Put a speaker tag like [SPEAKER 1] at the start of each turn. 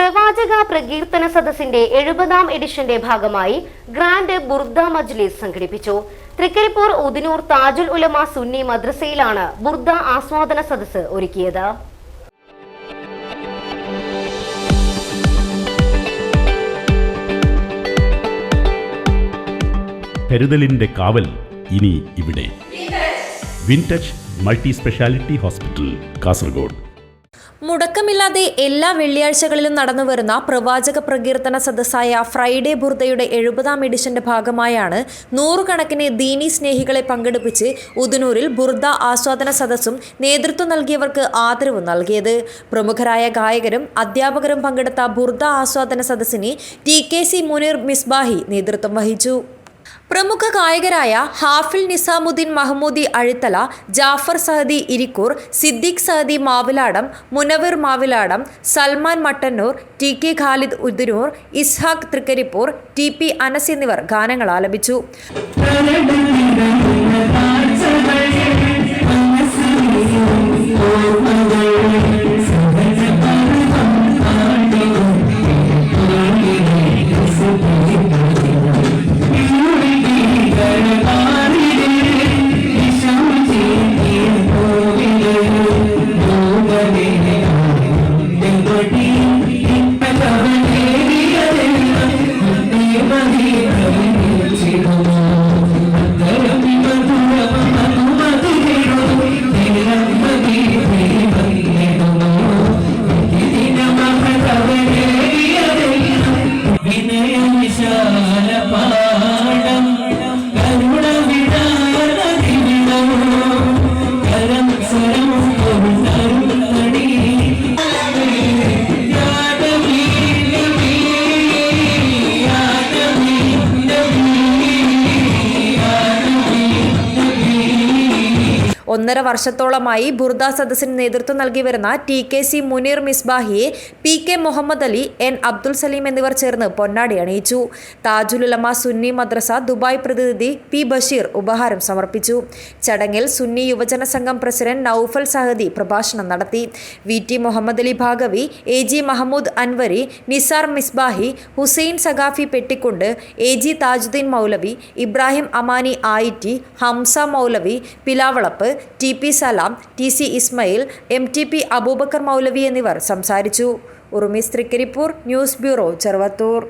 [SPEAKER 1] പ്രവാചക പ്രകീർത്തന സദസ്സിന്റെ എഴുപതാം എഡിഷന്റെ ഭാഗമായി ഗ്രാൻഡ് ബുർദ മജ്ലിസ് സംഘടിപ്പിച്ചു. തൃക്കരിപ്പൂർ ഉദിനൂർ താജുൽ ഉലമ സുന്നി മദ്രസയിലാണ് ബുർദ ആസ്വാദന സദസ്സ് ഒരുക്കിയത്.
[SPEAKER 2] കരുതലിന്റെ കാവൽ ഇനി ഇവിടെ. Wintouch multi speciality hospital Kasaragod.
[SPEAKER 3] മുടക്കമില്ലാതെ എല്ലാ വെള്ളിയാഴ്ചകളിലും നടന്നുവരുന്ന പ്രവാചക പ്രകീർത്തന സദസ്സായ ഫ്രൈഡേ ബുർദയുടെ എഴുപതാം എഡിഷന്റെ ഭാഗമായാണ് നൂറുകണക്കിന് ദീനി സ്നേഹികളെ പങ്കെടുപ്പിച്ച് ഉദനൂരിൽ ബുർദ ആസ്വാദന സദസ്സും നേതൃത്വം നൽകിയവർക്ക് ആദരവ് നൽകിയത്. പ്രമുഖരായ ഗായകരും അധ്യാപകരും പങ്കെടുത്ത ബുർദ ആസ്വാദന സദസ്സിന് T K C Muneer Misbahi നേതൃത്വം വഹിച്ചു. പ്രമുഖ ഗായകരായ Hafil Nizamuddin Mahmoodi Azhithala Jafar Sahadi Irikkur Siddique Sahadi Maviladam Munavir Maviladam Salman Mattannur T K Khalid Uddinur Ishaq Trikaripur T P Anas എന്നിവർ ഗാനങ്ങൾ ആലപിച്ചു. ഒന്നര വർഷത്തോളമായി ബുർദ സദസ്സിന് നേതൃത്വം നൽകി വരുന്ന T K C Muneer മിസ്ബാഹിയെ P K Muhammad Ali N Abdul Salim എന്നിവർ ചേർന്ന് പൊന്നാടി അണിയിച്ചു. താജുലുലമ സുന്നി മദ്രസ ദുബായ് പ്രതിനിധി പി ബഷീർ ഉപഹാരം സമർപ്പിച്ചു. ചടങ്ങിൽ സുന്നി യുവജന സംഘം പ്രസിഡന്റ് നൌഫൽ സഹദി പ്രഭാഷണം നടത്തി. V T Muhammad Ali Bhagavi A G Mahmood Anwari Nisar Misbahi Hussain Saqafi Pettikkundu A G Tajuddin Moulavi Ibrahim Amani Ayitti Hamza Moulavi Pilavalappu T P Salam T C Ismail M T P Aboobacker Moulavi എന്നിവർ സംസാരിച്ചു. Urumis Trikaripur news bureau Cheruvathur.